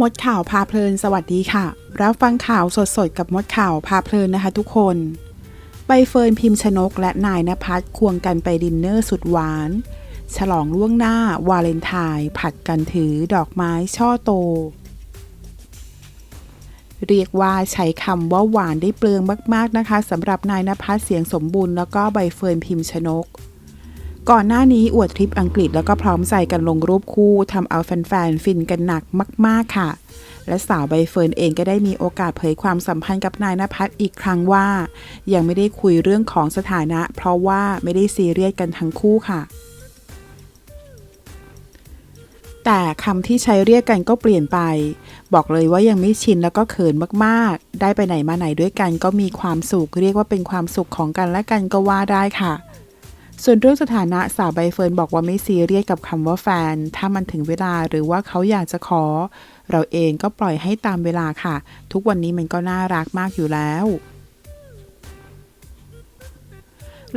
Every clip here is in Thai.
มดข่าวพาเพลิน สวัสดีค่ะ รับฟังข่าวสดๆ กับมดข่าวพาเพลินนะคะทุกคน ใบเฟิร์นพิมพ์ชนกและนายนภัสควงกันไปดินเนอร์สุดหวาน ฉลองล่วงหน้าวาเลนไทน์ผัดกันถือดอกไม้ช่อโต เรียกว่าใช้คำว่าหวานได้เปลืองมากๆนะคะสำหรับนายนภัสเสียงสมบูรณ์แล้วก็ใบเฟิร์นพิมพ์ชนก ก่อนหน้านี้อวดทริปอังกฤษแล้วก็พร้อมใจกันลงรูปคู่ทำเอาแฟนๆฟินกันหนักมาก ๆ ค่ะ และสาวใบเฟิร์นเองก็ได้มีโอกาสเผยความสัมพันธ์กับนายนภัสอีกครั้งว่า ยังไม่ได้คุยเรื่องของสถานะ เพราะว่าไม่ได้ซีเรียสกันทั้งคู่ค่ะแต่คำที่ใช้เรียกกันก็เปลี่ยนไป บอกเลยว่ายังไม่ชินแล้วก็เขินมากๆ ได้ไปไหนมาไหนด้วยกันก็มีความสุข เรียกว่าเป็นความสุขของกันและกันก็ว่าได้ค่ะ ส่วนเรื่องสถานะสาวใบเฟิร์นบอกว่าไม่ซีเรียสกับคำว่าแฟน ถ้ามันถึงเวลาหรือว่าเขาอยากจะขอ เราเองก็ปล่อยให้ตามเวลาค่ะ ทุกวันนี้มันก็น่ารักมากอยู่แล้ว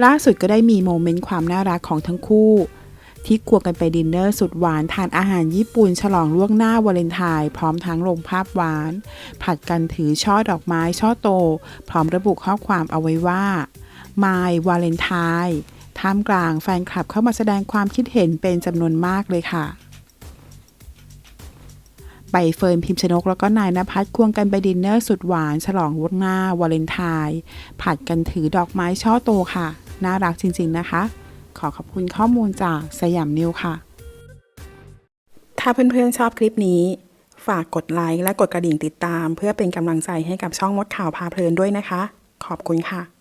ล่าสุดก็ได้มีโมเมนต์ความน่ารักของทั้งคู่ ที่ควงกันไปดินเนอร์สุดหวานทานอาหารญี่ปุ่น ฉลองล่วงหน้าวาเลนไทน์พร้อมทั้งลงภาพหวาน ผัดกันถือช่อดอกไม้ช่อโต พร้อมระบุข้อความเอาไว้ว่า My Valentine ท่ามกลางแฟนคลับเข้ามาแสดงความคิดเห็นเป็นจำนวนมากเลยค่ะ ใบเฟิร์นพิมพ์ชนกแล้วก็นายนภัสควงกันไปดินเนอร์สุดหวาน ฉลองวงหน้าวาเลนไทน์ผัดกันถือดอกไม้ช่อโตค่ะ น่ารักจริงๆนะคะ ขอขอบคุณข้อมูลจากสยามนิวค่ะ ถ้าเพื่อนๆชอบคลิปนี้ฝากกดไลค์และกดกระดิ่งติดตาม เพื่อเป็นกำลังใจให้กับช่องมดข่าวพาเพลินด้วยนะคะ ขอบคุณค่ะ